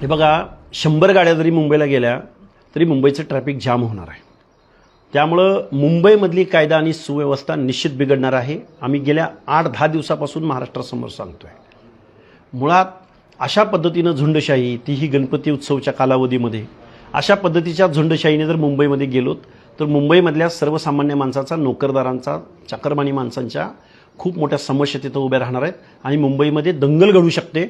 हे बघा शंभर गाड्या जरी मुंबईला गेल्या तरी मुंबईचं ट्रॅफिक जाम होणार आहे. त्यामुळं मुंबईमधली कायदा आणि सुव्यवस्था निश्चित बिघडणार आहे. आम्ही गेल्या आठ दहा दिवसापासून महाराष्ट्रासमोर सांगतोय. मुळात अशा पद्धतीनं झुंडशाही तीही गणपती उत्सवच्या कालावधीमध्ये अशा पद्धतीच्या झुंडशाहीने जर मुंबईमध्ये गेलोत तर मुंबईमधल्या सर्वसामान्य माणसाचा नोकरदारांचा चाकरमानी माणसांच्या खूप मोठ्या समस्या तिथं उभ्या राहणार आहेत. आणि मुंबईमध्ये दंगल घडू शकते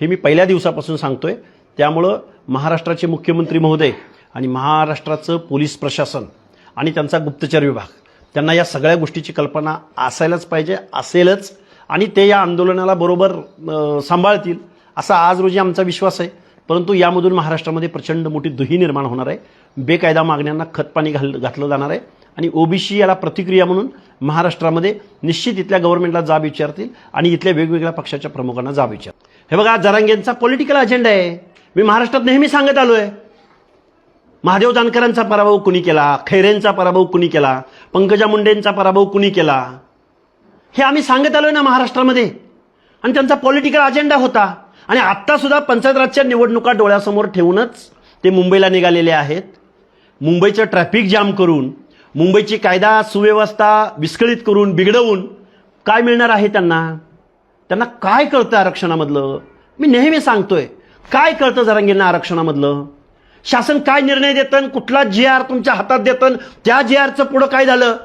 हे मी पहिल्या दिवसापासून सांगतो आहे त्यामुळं महाराष्ट्राचे मुख्यमंत्री महोदय आणि महाराष्ट्राचं पोलीस प्रशासन आणि त्यांचा गुप्तचर विभाग त्यांना या सगळ्या गोष्टीची कल्पना असायलाच पाहिजे असेलच. आणि ते या आंदोलनाला बरोबर सांभाळतील असा आज रोजी आमचा विश्वास आहे. परंतु यामधून महाराष्ट्रामध्ये प्रचंड मोठी दुही निर्माण होणार आहे. बेकायदा मागण्यांना खतपाणी घाल घातलं जाणार आहे. आणि ओबीसी याला प्रतिक्रिया म्हणून महाराष्ट्रामध्ये निश्चित इथल्या गव्हर्नमेंटला जाब विचारतील आणि इथल्या वेगवेगळ्या पक्षाच्या प्रमुखांना जाब विचार हे बघा जरांगेंचा पॉलिटिकल अजेंडा आहे. मी महाराष्ट्रात नेहमी सांगत आलो आहे महादेव जानकरांचा पराभव कुणी केला? खैरेंचा पराभव कुणी केला? पंकजा मुंडेंचा पराभव कुणी केला? हे आम्ही सांगत आलोय ना महाराष्ट्रामध्ये. आणि त्यांचा पॉलिटिकल अजेंडा होता. आणि आत्ता सुद्धा पंचायत राजच्या निवडणुका डोळ्यासमोर ठेवूनच ते मुंबईला निघालेले आहेत. मुंबईचं ट्रॅफिक जाम करून मुंबईची कायदा सुव्यवस्था विस्कळीत करून बिघडवून काय मिळणार आहे त्यांना? त्यांना काय कळतं आरक्षणामधलं? मी नेहमी सांगतोय. काय कळतं जरांगींना आरक्षणामधलं? शासन काय निर्णय देतं कुठला जी आर तुमच्या हातात देतं त्या जी आरचं पुढं काय झालं?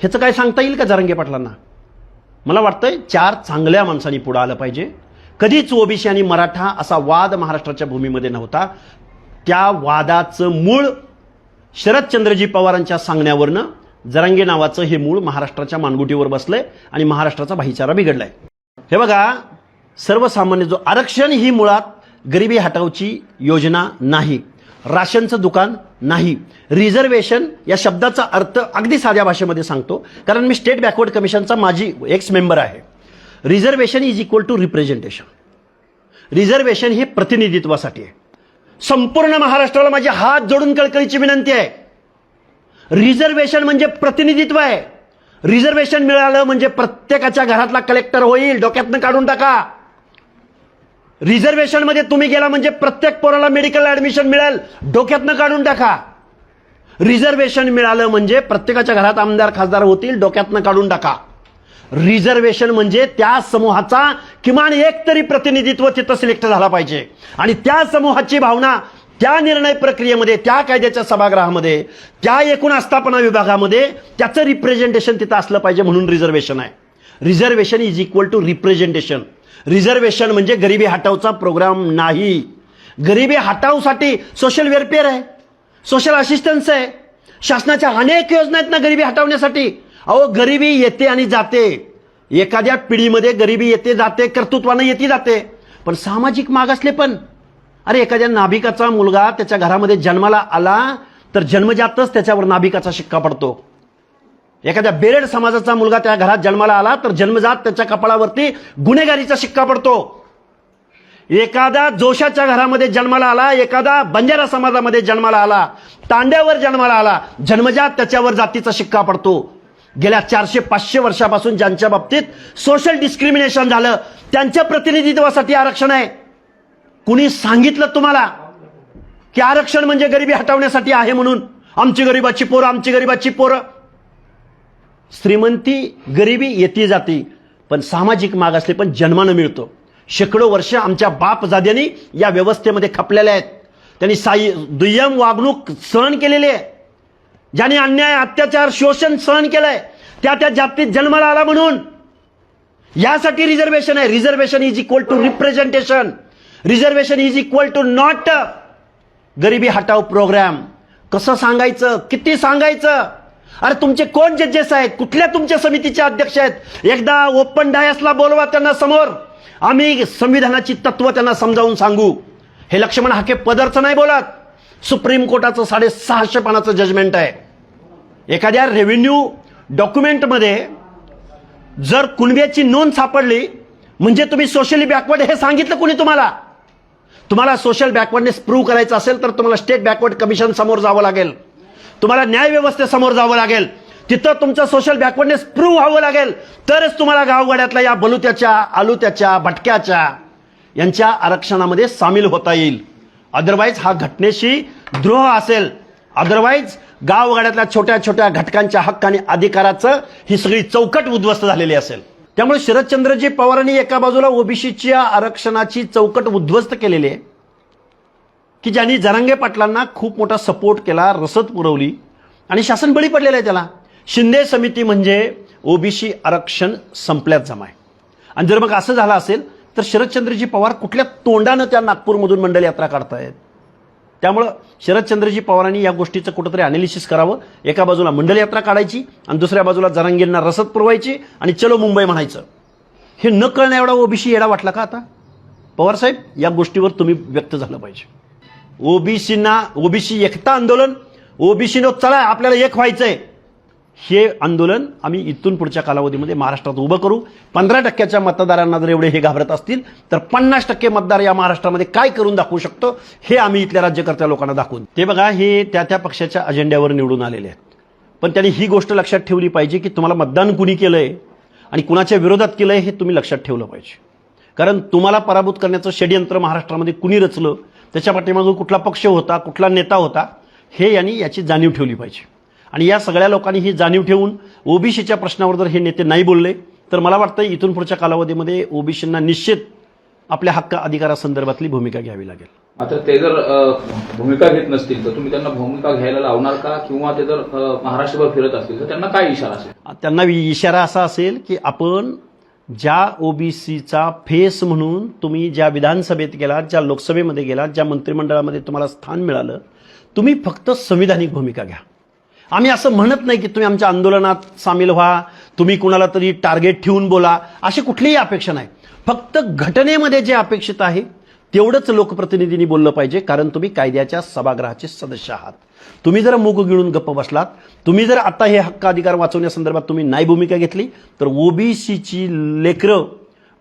ह्याचं काय सांगता येईल का जरांगे पाटलांना? मला वाटतंय चार चांगल्या माणसांनी पुढं आलं पाहिजे. कधीच ओबीसी आणि मराठा असा वाद महाराष्ट्राच्या भूमीमध्ये नव्हता. त्या वादाचं मूळ शरदचंद्रजी पवारांच्या सांगण्यावरनं जरांगे नावाचं हे मूळ महाराष्ट्राच्या मानगुटीवर बसलंय आणि महाराष्ट्राचा भाईचारा बिघडलाय. हे बघा सर्वसामान्य जो आरक्षण ही मुळात गरिबी हटावची योजना नाही. राशनचं दुकान नाही. रिझर्वेशन या शब्दाचा अर्थ अगदी साध्या भाषेमध्ये सांगतो. कारण मी स्टेट बॅकवर्ड कमिशनचा माझी एक्स मेंबर आहे. Reservation is equal to representation. Reservation हे प्रतिनिधित्वासाठी आहे. संपूर्ण महाराष्ट्राला माझी हात जोडून कळकळीची विनंती आहे. रिझर्वेशन म्हणजे प्रतिनिधित्व आहे. रिझर्वेशन मिळालं म्हणजे प्रत्येकाच्या घरातला कलेक्टर होईल. डोक्यातनं काढून टाका. रिझर्वेशनमध्ये तुम्ही गेला म्हणजे प्रत्येक पोराला मेडिकल ऍडमिशन मिळेल. डोक्यातनं काढून टाका. रिझर्वेशन मिळालं म्हणजे प्रत्येकाच्या घरात आमदार खासदार होतील डोक्यातनं काढून टाका. रिझर्वेशन म्हणजे त्या समूहाचा किमान एक तरी प्रतिनिधित्व तिथं सिलेक्ट झाला पाहिजे. आणि त्या समूहाची भावना त्या निर्णय प्रक्रियेमध्ये त्या कायद्याच्या सभागृहामध्ये त्या एकूण आस्थापना विभागामध्ये त्याचं रिप्रेझेंटेशन तिथं असलं पाहिजे म्हणून रिझर्वेशन आहे. Reservation is equal to representation reservation म्हणजे गरिबी हटावचा प्रोग्राम नाही. गरिबी हटावसाठी सोशल वेलफेअर आहे. सोशल असिस्टन्स आहे. शासनाच्या अनेक योजना आहेत ना गरिबी हटवण्यासाठी. अहो गरिबी येते आणि जाते. एखाद्या पिढीमध्ये गरिबी येते जाते कर्तृत्वानं येते जाते. पण सामाजिक मागासले पण. अरे एखाद्या नाभिकाचा मुलगा त्याच्या घरामध्ये जन्माला आला तर जन्मजातच त्याच्यावर नाभिकाचा शिक्का पडतो. एखाद्या बेरेड समाजाचा मुलगा त्या घरात जन्माला आला तर जन्मजात त्याच्या कपाळावरती गुन्हेगारीचा शिक्का पडतो. एखादा जोशाच्या घरामध्ये जन्माला आला एखादा बंजारा समाजामध्ये जन्माला आला तांड्यावर जन्माला आला जन्मजात त्याच्यावर जातीचा शिक्का पडतो. गेल्या चारशे पाचशे वर्षापासून ज्यांच्या बाबतीत सोशल डिस्क्रिमिनेशन झालं त्यांच्या प्रतिनिधित्वासाठी आरक्षण आहे. कुणी सांगितलं तुम्हाला की आरक्षण म्हणजे गरिबी हटवण्यासाठी आहे म्हणून? आमची गरिबाची पोरं आमची गरिबाची पोरं. श्रीमंती गरिबी येते जाती पण सामाजिक मागासले पण जन्मानं मिळतो. शेकडो वर्ष आमच्या बाप जाद्यांनी या व्यवस्थेमध्ये खपलेल्या आहेत. त्यांनी साई दुय्यम वागणूक सहन केलेली आहे. ज्याने अन्याय अत्याचार शोषण सहन केलंय त्या त्या जातीत जन्माला आला म्हणून. यासाठी रिझर्वेशन आहे. Reservation is equal to representation reservation is equal to not गरिबी हटाव प्रोग्राम कसं सांगायचं? किती सांगायचं? अरे तुमचे कोण जजेस आहेत? कुठल्या तुमच्या समितीचे अध्यक्ष आहेत? एकदा ओपन डायसला बोलवा त्यांना समोर. आम्ही संविधानाची तत्व त्यांना समजावून सांगू. हे लक्ष्मण हाके पदरचं नाही बोलत. सुप्रीम कोर्टाचं साडेसहाशे पानाचं जजमेंट आहे. एखाद्या रेव्हेन्यू डॉक्युमेंटमध्ये जर कुणब्याची नोंद सापडली म्हणजे तुम्ही सोशली बॅकवर्ड हे सांगितलं कुणी तुम्हाला? तुम्हाला सोशल बॅकवर्डनेस प्रूव्ह करायचं असेल तर तुम्हाला स्टेट बॅकवर्ड कमिशन समोर जावं लागेल. तुम्हाला न्याय व्यवस्थेसमोर जावं लागेल. तिथं तुमचं सोशल बॅकवर्डनेस प्रूव्ह व्हावं लागेल. तरच तुम्हाला गावगाड्यातल्या या बलुत्याच्या आलुत्याच्या भटक्याच्या यांच्या आरक्षणामध्ये सामील होता येईल. अदरवाईज हा घटनेशी द्रोह असेल. अदरवाईज गावगाड्यातल्या छोट्या छोट्या घटकांच्या हक्क आणि अधिकाराचं ही सगळी चौकट उद्ध्वस्त झालेली असेल. त्यामुळे शरदचंद्रजी पवारांनी एका बाजूला ओबीसीच्या आरक्षणाची चौकट उद्ध्वस्त केलेली आहे. की ज्यांनी जरांगे पाटलांना खूप मोठा सपोर्ट केला रसद पुरवली. आणि शासन बळी पडलेलं आहे त्याला. शिंदे समिती म्हणजे ओबीसी आरक्षण संपल्यात जमा आहे. आणि जर मग असं झालं असेल तर शरदचंद्रजी पवार कुठल्या तोंडानं त्या नागपूरमधून मंडल यात्रा काढतायत? त्यामुळं शरदचंद्रजी पवारांनी या गोष्टीचं कुठंतरी अनालिसिस करावं. एका बाजूला मंडल यात्रा काढायची आणि दुसऱ्या बाजूला जरांगींना रसद पुरवायची आणि चलो मुंबई म्हणायचं. हे न कळण्या एवढा ओबीसी येडा वाटला का आता? पवार साहेब या गोष्टीवर तुम्ही व्यक्त झालं पाहिजे. ओबीसींना ओबीसी एकता आंदोलन ओबीसीनो चला आपल्याला एक व्हायचं आहे हे आंदोलन आम्ही इथून पुढच्या कालावधीमध्ये महाराष्ट्रात उभं करू. पंधरा टक्क्याच्या मतदारांना जर एवढे हे घाबरत असतील तर पन्नास टक्के मतदार या महाराष्ट्रामध्ये काय करून दाखवू शकतो हे आम्ही इथल्या राज्यकर्त्या लोकांना दाखवून. ते बघा हे त्या त्या पक्षाच्या अजेंड्यावर निवडून आलेले आहेत. पण त्यांनी ही गोष्ट लक्षात ठेवली पाहिजे की तुम्हाला मतदान कुणी केलं आहे आणि कुणाच्या विरोधात केलं आहे हे तुम्ही लक्षात ठेवलं पाहिजे. कारण तुम्हाला पराभूत करण्याचं षडयंत्र महाराष्ट्रामध्ये कुणी रचलं त्याच्या पाठीमागं कुठला पक्ष होता कुठला नेता होता हे यांनी याची जाणीव ठेवली पाहिजे. आणि या सगळ्या लोकांनी ही जाणीव ठेवून ओबीसीच्या प्रश्नावर जर हे नेते नाही बोलले तर मला वाटतं इथून पुढच्या कालावधीमध्ये ओबीसींना निश्चित आपल्या हक्क अधिकारासंदर्भातली भूमिका घ्यावी लागेल. मात्र ते जर भूमिका घेत नसतील तर तुम्ही त्यांना भूमिका घ्यायला लावणार का? किंवा ते जर महाराष्ट्रभर फिरत असतील तर त्यांना काय इशारा असेल? त्यांना इशारा असा असेल की आपण ज्या ओबीसीचा फेस म्हणून तुम्ही ज्या विधानसभेत गेलात ज्या लोकसभेमध्ये गेलात ज्या मंत्रिमंडळामध्ये तुम्हाला स्थान मिळालं तुम्ही फक्त संविधानिक भूमिका घ्या. आम्ही असं म्हणत नाही की तुम्ही आमच्या आंदोलनात सामील व्हा तुम्ही कुणाला तरी टार्गेट ठेवून बोला अशी कुठलीही अपेक्षा नाही. फक्त घटनेमध्ये जे अपेक्षित आहे तेवढंच लोकप्रतिनिधींनी बोललं पाहिजे कारण तुम्ही कायद्याच्या सभागृहाचे सदस्य आहात. तुम्ही जर मूग गिळून गप्प बसलात तुम्ही जर आता हे हक्क अधिकार वाचवण्यासंदर्भात तुम्ही नाही भूमिका घेतली तर ओबीसीची लेकरं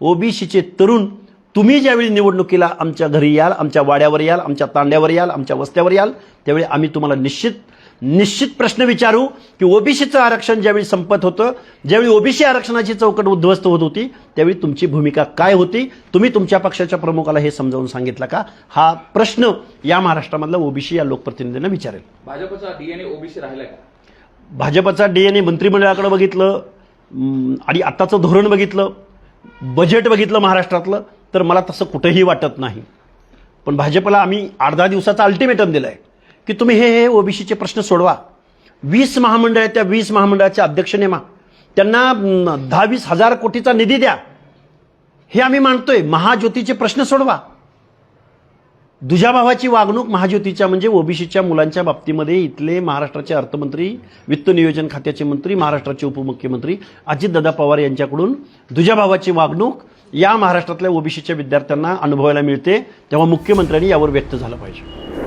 ओबीसीचे तरुण तुम्ही ज्यावेळी निवडणुकीला आमच्या घरी याल आमच्या वाड्यावर याल आमच्या तांड्यावर याल आमच्या वस्त्यावर याल त्यावेळी आम्ही तुम्हाला निश्चित निश्चित प्रश्न विचारू की ओबीसीचं आरक्षण ज्यावेळी संपत होतं ज्यावेळी ओबीसी आरक्षणाची चौकट उद्ध्वस्त होत होती त्यावेळी तुमची भूमिका काय होती? तुम्ही तुमच्या पक्षाच्या प्रमुखाला हे समजावून सांगितलं का? हा प्रश्न या महाराष्ट्रामधला ओबीसी या लोकप्रतिनिधींना विचारेल. भाजपचा डीएनए ओबीसी राहिला का? भाजपचा डीएनए मंत्रिमंडळाकडे बघितलं आणि आत्ताचं धोरण बघितलं बजेट बघितलं महाराष्ट्रातलं तर मला तसं कुठंही वाटत नाही. पण भाजपला आम्ही आठ दहा दिवसाचा अल्टिमेटम दिलं आहे की तुम्ही हे हे ओबीसीचे प्रश्न सोडवा. वीस महामंडळ आहेत त्या वीस महामंडळाचे अध्यक्ष नेमा त्यांना दहा वीस हजार कोटीचा निधी द्या. हे आम्ही मानतोय. महाज्योतीचे प्रश्न सोडवा. दुजाभावाची वागणूक महाज्योतीच्या म्हणजे ओबीसीच्या मुलांच्या बाबतीमध्ये इथले महाराष्ट्राचे अर्थमंत्री वित्त नियोजन खात्याचे मंत्री महाराष्ट्राचे उपमुख्यमंत्री अजितदादा पवार यांच्याकडून दुजाभावाची वागणूक या महाराष्ट्रातल्या ओबीसीच्या विद्यार्थ्यांना अनुभवायला मिळते तेव्हा मुख्यमंत्र्यांनी यावर व्यक्त झालं पाहिजे.